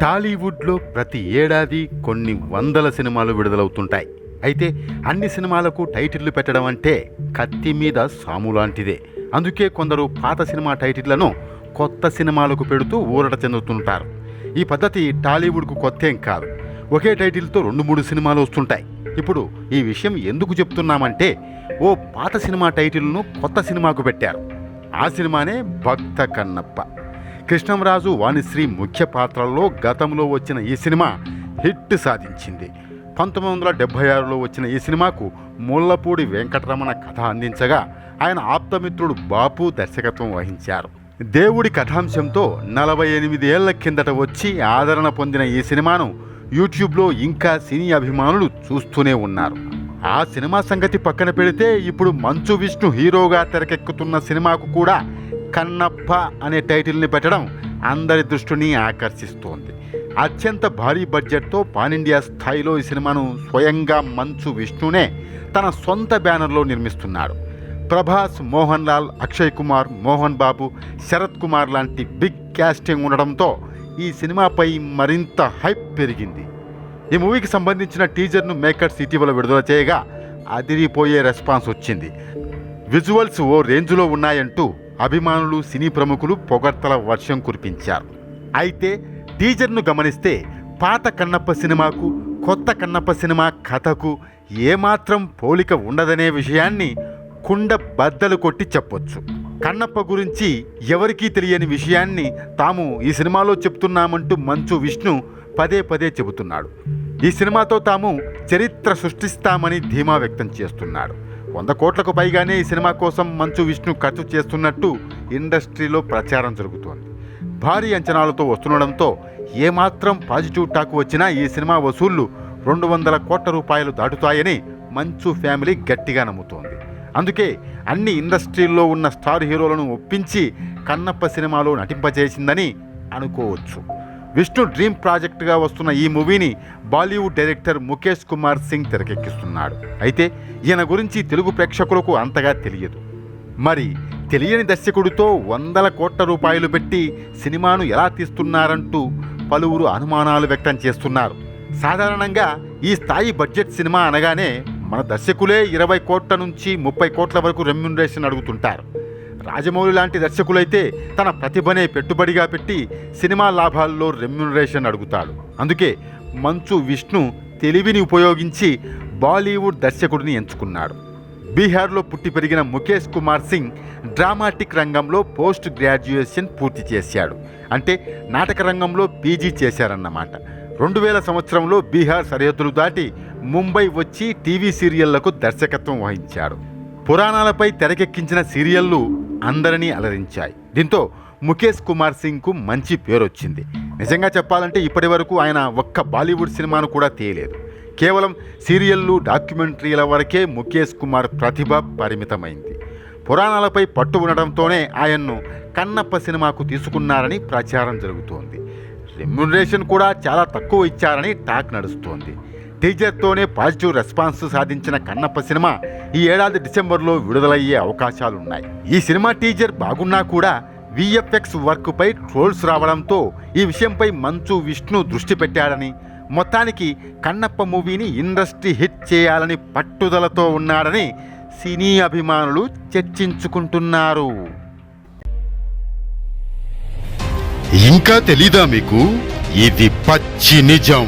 టాలీవుడ్లో ప్రతి ఏడాది కొన్ని వందల సినిమాలు విడుదలవుతుంటాయి. అయితే అన్ని సినిమాలకు టైటిళ్ళు పెట్టడం అంటే కత్తి మీద సాము లాంటిదే. అందుకే కొందరు పాత సినిమా టైటిళ్ళను కొత్త సినిమాలకు పెడుతూ ఊరట చెందుతుంటారు. ఈ పద్ధతి టాలీవుడ్కు కొత్త ఏం కాదు. ఒకే టైటిల్తో రెండు మూడు సినిమాలు వస్తుంటాయి. ఇప్పుడు ఈ విషయం ఎందుకు చెప్తున్నామంటే ఓ పాత సినిమా టైటిల్ను కొత్త సినిమాకు పెట్టారు. ఆ సినిమానే భక్త కన్నప్ప. కృష్ణంరాజు వాణిశ్రీ ముఖ్య పాత్రల్లో గతంలో వచ్చిన ఈ సినిమా హిట్ సాధించింది. పంతొమ్మిది వందల డెబ్బై ఆరులో వచ్చిన ఈ సినిమాకు ముళ్ళపూడి వెంకటరమణ కథ అందించగా ఆయన ఆప్తమిత్రుడు బాపు దర్శకత్వం వహించారు. దేవుడి కథాంశంతో నలభై ఎనిమిది ఏళ్ళ కిందట వచ్చి ఆదరణ పొందిన ఈ సినిమాను యూట్యూబ్లో ఇంకా సినీ అభిమానులు చూస్తూనే ఉన్నారు. ఆ సినిమా సంగతి పక్కన పెడితే ఇప్పుడు మంచు విష్ణు హీరోగా తెరకెక్కుతున్న సినిమాకు కూడా కన్నప్ప అనే టైటిల్ని పెట్టడం అందరి దృష్టిని ఆకర్షిస్తోంది. అత్యంత భారీ బడ్జెట్తో పాన్ ఇండియా స్థాయిలో ఈ సినిమాను స్వయంగా మంచు విష్ణునే తన సొంత బ్యానర్లో నిర్మిస్తున్నాడు. ప్రభాస్ మోహన్ లాల్ అక్షయ్ కుమార్ మోహన్ బాబు శరత్ కుమార్ లాంటి బిగ్ క్యాస్టింగ్ ఉండడంతో ఈ సినిమాపై మరింత హైప్ పెరిగింది. ఈ మూవీకి సంబంధించిన టీజర్ను మేకర్స్ ఇటీవల విడుదల చేయగా అదిరిపోయే రెస్పాన్స్ వచ్చింది. విజువల్స్ ఓ రేంజ్లో ఉన్నాయంటూ అభిమానులు సినీ ప్రముఖులు పొగడ్తల వర్షం కురిపించారు. అయితే టీజర్ను గమనిస్తే పాత కన్నప్ప సినిమాకు కొత్త కన్నప్ప సినిమా కథకు ఏమాత్రం పోలిక ఉండదనే విషయాన్ని కుండ బద్దలు కొట్టి చెప్పొచ్చు. కన్నప్ప గురించి ఎవరికీ తెలియని విషయాన్ని తాము ఈ సినిమాలో చెప్తున్నామంటూ మంచు విష్ణు పదే పదే చెబుతున్నాడు. ఈ సినిమాతో తాము చరిత్ర సృష్టిస్తామని ధీమా వ్యక్తం చేస్తున్నాడు. వంద కోట్లకు పైగానే ఈ సినిమా కోసం మంచు విష్ణు ఖర్చు చేస్తున్నట్టు ఇండస్ట్రీలో ప్రచారం జరుగుతోంది. భారీ అంచనాలతో వస్తుండడంతో ఏమాత్రం పాజిటివ్ టాక్ వచ్చినా ఈ సినిమా వసూళ్ళు రెండు వందల కోట్ల రూపాయలు దాటుతాయని మంచు ఫ్యామిలీ గట్టిగా నమ్ముతోంది. అందుకే అన్ని ఇండస్ట్రీల్లో ఉన్న స్టార్ హీరోలను ఒప్పించి కన్నప్ప సినిమాలో నటింపజేసిందని అనుకోవచ్చు. విష్ణు డ్రీమ్ ప్రాజెక్టుగా వస్తున్న ఈ మూవీని బాలీవుడ్ డైరెక్టర్ ముఖేష్ కుమార్ సింగ్ తెరకెక్కిస్తున్నాడు. అయితే ఈయన గురించి తెలుగు ప్రేక్షకులకు అంతగా తెలియదు. మరి తెలియని దర్శకుడితో వందల కోట్ల రూపాయలు పెట్టి సినిమాను ఎలా తీస్తున్నారంటూ పలువురు అనుమానాలు వ్యక్తం చేస్తున్నారు. సాధారణంగా ఈ స్థాయి బడ్జెట్ సినిమా అనగానే మన దర్శకులే ఇరవై కోట్ల నుంచి ముప్పై కోట్ల వరకు రెమ్యునరేషన్ అడుగుతుంటారు. రాజమౌళి లాంటి దర్శకులైతే తన ప్రతిభనే పెట్టుబడిగా పెట్టి సినిమా లాభాల్లో రెమ్యునరేషన్ అడుగుతాడు. అందుకే మంచు విష్ణు తెలివిని ఉపయోగించి బాలీవుడ్ దర్శకుడిని ఎంచుకున్నాడు. బీహార్లో పుట్టి పెరిగిన ముఖేష్ కుమార్ సింగ్ డ్రామాటిక్ రంగంలో పోస్ట్ గ్రాడ్యుయేషన్ పూర్తి చేశాడు. అంటే నాటక రంగంలో పీజీ చేశారన్నమాట. రెండు వేల సంవత్సరంలో బీహార్ సరిహద్దులు దాటి ముంబై వచ్చి టీవీ సీరియళ్ళకు దర్శకత్వం వహించాడు. పురాణాలపై తెరకెక్కించిన సీరియళ్ళు అందరినీ అలరించాయి. దీంతో ముఖేష్ కుమార్ సింగ్కు మంచి పేరు వచ్చింది నిజంగా చెప్పాలంటే ఇప్పటి వరకు ఆయన ఒక్క బాలీవుడ్ సినిమాను కూడా తీయలేదు. కేవలం సీరియళ్ళు డాక్యుమెంటరీల వరకే ముఖేష్ కుమార్ ప్రతిభ పరిమితమైంది. పురాణాలపై పట్టు ఉండడంతోనే ఆయన్ను కన్నప్ప సినిమాకు తీసుకున్నారని ప్రచారం జరుగుతోంది. రెమ్యునరేషన్ కూడా చాలా తక్కువ ఇచ్చారని టాక్ నడుస్తోంది. టీజర్తోనే పాజిటివ్ రెస్పాన్స్ సాధించిన కన్నప్ప సినిమా ఈ ఏడాది డిసెంబర్లో విడుదలయ్యే అవకాశాలున్నాయి. ఈ సినిమా టీజర్ బాగున్నా కూడా విఎఫ్ఎక్స్ వర్క్పై ట్రోల్స్ రావడంతో ఈ విషయంపై మంచు విష్ణు దృష్టి పెట్టాడని మొత్తానికి కన్నప్ప మూవీని ఇండస్ట్రీ హిట్ చేయాలని పట్టుదలతో ఉన్నాడని సినీ అభిమానులు చర్చించుకుంటున్నారు. ఇంకా తెలీదా మీకు? ఇది పచ్చి నిజం.